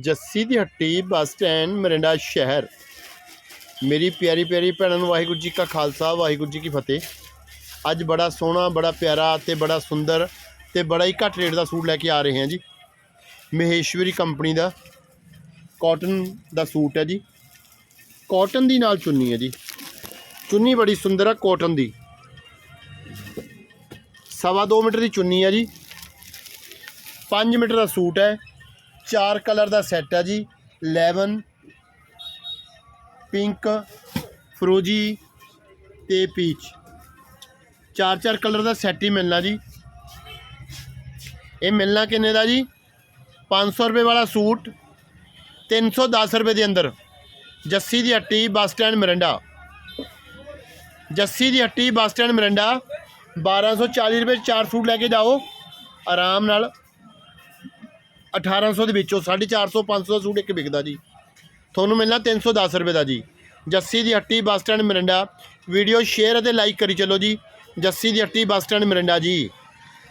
ਜੱਸੀ ਦੀ ਹੱਟੀ, bus stand, Mirinda ਸ਼ਹਿਰ। ਮੇਰੀ ਪਿਆਰੀ ਪਿਆਰੀ ਭੈਣਾਂ ਨੂੰ ਵਾਹਿਗੁਰੂ ਜੀ ਕਾ ਖਾਲਸਾ, ਵਾਹਿਗੁਰੂ ਜੀ ਕੀ ਫਤਿਹ। ਅੱਜ ਬੜਾ ਸੋਹਣਾ, ਬੜਾ ਪਿਆਰਾ ਤੇ ਬੜਾ ਸੁੰਦਰ ਤੇ ਬੜਾ ਹੀ ਘੱਟ ਰੇਟ ਦਾ ਸੂਟ ਲੈ ਕੇ ਆ ਰਹੇ ਹਾਂ ਜੀ। ਮਹੇਸ਼ਵਰੀ ਕੰਪਨੀ ਦਾ ਕਾਟਨ ਦਾ ਸੂਟ ਹੈ ਜੀ। ਕਾਟਨ ਦੀ ਨਾਲ ਚੁੰਨੀ ਹੈ ਜੀ। ਚੁੰਨੀ ਬੜੀ ਸੁੰਦਰ ਹੈ ਕਾਟਨ ਦੀ। ਸਵਾ ਦੋ ਮੀਟਰ ਦੀ ਚੁੰਨੀ ਹੈ ਜੀ। 5 ਮੀਟਰ ਦਾ ਸੂਟ ਹੈ। ਚਾਰ ਕਲਰ ਦਾ ਸੈੱਟ ਹੈ ਜੀ। 11 ਪਿੰਕ, ਫਰੋਜੀ ਤੇ ਪੀਚ। ਚਾਰ ਚਾਰ ਕਲਰ ਦਾ ਸੈੱਟ ਹੀ ਮਿਲਣਾ ਜੀ। ਇਹ ਮਿਲਣਾ ਕਿੰਨੇ ਦਾ ਜੀ? 500 ਰੁਪਏ ਵਾਲਾ ਸੂਟ 310 ਰੁਪਏ ਦੇ ਅੰਦਰ। ਜੱਸੀ ਦੀ ਹੱਟੀ, ਬੱਸ ਸਟੈਂਡ, ਮਰਿੰਡਾ। ਜੱਸੀ ਦੀ ਹੱਟੀ, ਬੱਸ ਸਟੈਂਡ, ਮਰਿੰਡਾ। 1240 ਰੁਪਏ 'ਚ ਚਾਰ ਸੂਟ ਲੈ ਕੇ ਜਾਓ। ਆਰਾਮ ਨਾਲ। 1800 ਦੇ ਵਿੱਚੋਂ 450 500 ਦਾ ਸੂਟ ਇੱਕ ਵਿਕਦਾ ਜੀ। ਤੁਹਾਨੂੰ ਮਿਲਣਾ 310 ਰੁਪਏ ਦਾ ਜੀ। ਜੱਸੀ ਦੀ ਹੱਟੀ bus stand Morinda. Video share ਅਤੇ ਲਾਈਕ ਕਰੀ ਚੱਲੋ ਜੀ। ਜੱਸੀ ਦੀ ਹੱਟੀ ਬੱਸ ਸਟੈਂਡ ਮਰਿੰਡਾ ਜੀ।